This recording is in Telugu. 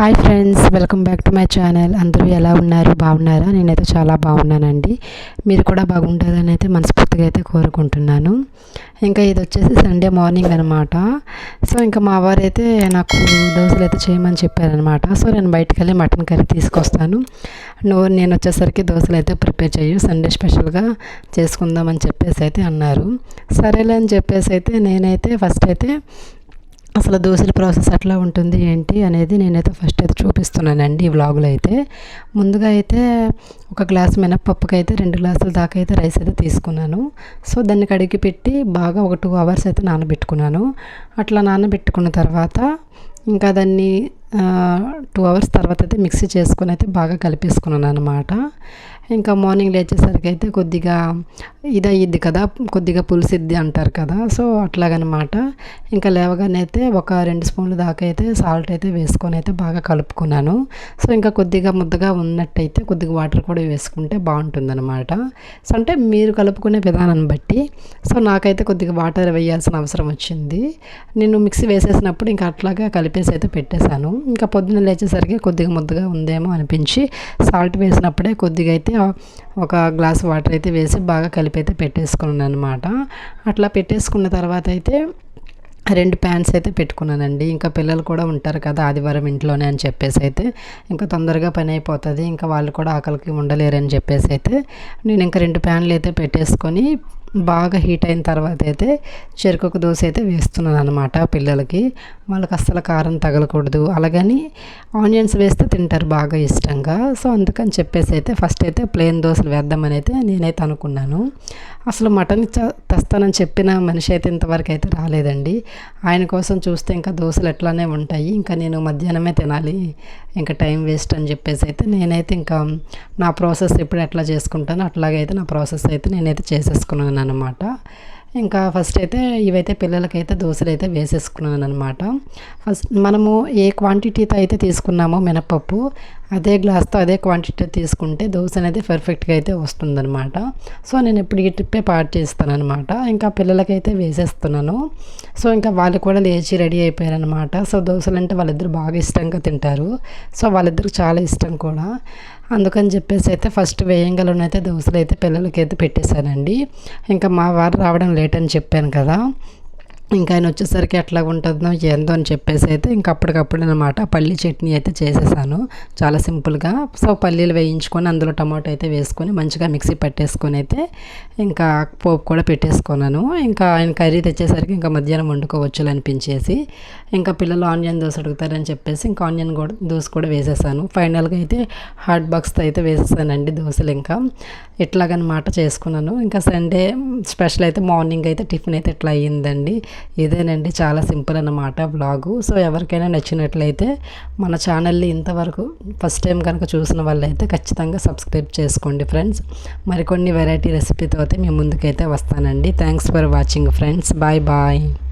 Hi friends welcome back to my channel. అందరూ ఎలా ఉన్నారు? బాగున్నారా? నేనైతే చాలా బాగున్నానండి. మీరు కూడా బాగుంటారని అయితే మనస్ఫూర్తిగా అయితే కోరుకుంటున్నాను. ఇంకా ఇది వచ్చేసి సండే మార్నింగ్ అనమాట సో ఇంకా మా వారు అయితే నాకు దోశలు అయితే చేయమని చెప్పారనమాట సో నేను బయటకు వెళ్ళి మటన్ కర్రీ తీసుకొస్తాను. నువ్వు నేను వచ్చేసరికి దోశలు అయితే ప్రిపేర్ చేయు సండే స్పెషల్గా చేసుకుందామని చెప్పేసి అయితే అన్నారు. సరేలే అని చెప్పేసి అయితే నేనైతే ఫస్ట్ అయితే అసలు దోశల ప్రాసెస్ ఎట్లా ఉంటుంది ఏంటి అనేది నేనైతే ఫస్ట్ అయితే చూపిస్తున్నానండి ఈ వ్లాగులో అయితే. ముందుగా అయితే ఒక గ్లాస్ మినప్పప్పుకి అయితే రెండు గ్లాసుల దాకా అయితే రైస్ అయితే తీసుకున్నాను. సో దాన్ని కడిగి పెట్టి బాగా ఒక టూ అవర్స్ అయితే నానబెట్టుకున్నాను. అట్లా నానబెట్టుకున్న తర్వాత ఇంకా దాన్ని టూ అవర్స్ తర్వాత అయితే మిక్సీ చేసుకుని అయితే బాగా కలిపేసుకున్నాను అనమాట ఇంకా మార్నింగ్ లేచేసరికి అయితే కొద్దిగా ఇది అయ్యిద్ది కదా కొద్దిగా పులిసిద్ది అంటారు కదా సో అట్లాగనమాట. ఇంకా లేవగానే అయితే ఒక రెండు స్పూన్లు దాకా అయితే సాల్ట్ అయితే వేసుకొని అయితే బాగా కలుపుకున్నాను. సో ఇంకా కొద్దిగా ముద్దగా ఉన్నట్టయితే కొద్దిగా వాటర్ కూడా వేసుకుంటే బాగుంటుంది అనమాట సో అంటే మీరు కలుపుకునే విధానాన్ని బట్టి సో నాకైతే కొద్దిగా వాటర్ వేయాల్సిన అవసరం వచ్చింది. నేను మిక్సీ వేసేసినప్పుడు ఇంకా అట్లాగా కలిపేసి అయితే పెట్టేశాను. ఇంకా పొద్దున్న లేచేసరికి కొద్దిగా ముద్దగా ఉందేమో అనిపించి సాల్ట్ వేసినప్పుడే కొద్దిగా అయితే ఒక గ్లాస్ వాటర్ అయితే వేసి బాగా కలిపి అయితే పెట్టేసుకున్నాను అనమాట అట్లా పెట్టేసుకున్న తర్వాత అయితే రెండు ప్యాన్స్ అయితే పెట్టుకున్నానండి. ఇంకా పిల్లలు కూడా ఉంటారు కదా ఆదివారం ఇంట్లోనే అని చెప్పేసి అయితే ఇంకా తొందరగా పని అయిపోతుంది. ఇంకా వాళ్ళు కూడా ఆకలికి ఉండలేరని చెప్పేసి అయితే నేను ఇంకా రెండు ప్యాన్లు అయితే పెట్టేసుకొని బాగా హీట్ అయిన తర్వాత అయితే చెరుకు దోశ అయితే వేస్తున్నాను అనమాట పిల్లలకి. వాళ్ళకి అస్సలు కారం తగలకూడదు. అలాగని ఆనియన్స్ వేస్తే తింటారు బాగా ఇష్టంగా. సో అందుకని చెప్పేసి అయితే ఫస్ట్ అయితే ప్లెయిన్ దోశలు వేద్దామని అయితే నేనైతే అనుకున్నాను. అసలు మటన్ తెస్తానని చెప్పిన మనిషి అయితే ఇంతవరకు అయితే రాలేదండి. ఆయన కోసం చూస్తే ఇంకా దోశలు ఎట్లానే ఉంటాయి. ఇంకా నేను మధ్యాహ్నమే తినాలి. ఇంకా టైం వేస్ట్ అని చెప్పేసి అయితే నేనైతే ఇంకా నా ప్రాసెస్ ఎప్పుడు ఎట్లా చేసుకుంటానో అట్లాగైతే నా ప్రాసెస్ అయితే నేనైతే చేసేసుకున్నాను అనమాట ఇంకా ఫస్ట్ అయితే ఇవైతే పిల్లలకైతే దోశలు అయితే వేసేసుకున్నాను అనమాట ఫస్ట్ మనము ఏ క్వాంటిటీతో అయితే తీసుకున్నామో మినపప్పు అదే గ్లాస్తో అదే క్వాంటిటీ తీసుకుంటే దోశ అనేది పర్ఫెక్ట్గా అయితే వస్తుందనమాట సో నేను ఇప్పుడు ఈ ట్రిప్పే పాటు చేస్తాను అనమాట ఇంకా పిల్లలకైతే వేసేస్తున్నాను. సో ఇంకా వాళ్ళు కూడా లేచి రెడీ అయిపోయారనమాట సో దోశలు అంటే వాళ్ళిద్దరు బాగా ఇష్టంగా తింటారు. సో వాళ్ళిద్దరు చాలా ఇష్టం కూడా. అందుకని చెప్పేసి అయితే ఫస్ట్ వేయంగలోనైతే దోశలు అయితే పిల్లలకైతే పెట్టేశానండి. ఇంకా మా వారు రావడం లేట్ అని చెప్పాను కదా. ఇంకా ఆయన వచ్చేసరికి ఎట్లా ఉంటుందో ఏందో అని చెప్పేసి అయితే ఇంకా అప్పటికప్పుడు అనమాట పల్లి చట్నీ అయితే చేసేసాను. చాలా సింపుల్గా. సో పల్లీలు వేయించుకొని అందులో టమాటో అయితే వేసుకొని మంచిగా మిక్సీ పట్టేసుకొని అయితే ఇంకా పోపు కూడా పెట్టేసుకున్నాను. ఇంకా ఆయన కర్రీ తెచ్చేసరికి ఇంకా మధ్యాహ్నం వండుకోవచ్చు అనిపించేసి ఇంకా పిల్లలు ఆనియన్ దోశ అడుగుతారని చెప్పేసి ఇంకా ఆనియన్ కూడా దోశ కూడా వేసేసాను. ఫైనల్గా అయితే హాట్ బాక్స్తో అయితే వేసేసానండి దోశలు ఇంకా. ఇట్లాగనమాట చేసుకున్నాను. ఇంకా సండే స్పెషల్ అయితే మార్నింగ్ అయితే టిఫిన్ అయితే ఇట్లా అయ్యిందండి? ఇదేనండి చాలా సింపుల్ అన్నమాట బ్లాగు సో ఎవరికైనా నచ్చినట్లయితే మన ఛానల్ని ఇంతవరకు ఫస్ట్ టైం కనుక చూసిన వాళ్ళైతే ఖచ్చితంగా సబ్స్క్రైబ్ చేసుకోండి ఫ్రెండ్స్ మరికొన్ని వెరైటీ రెసిపీతో అయితే మేము ముందుకైతే వస్తానండి. Thanks for watching friends bye bye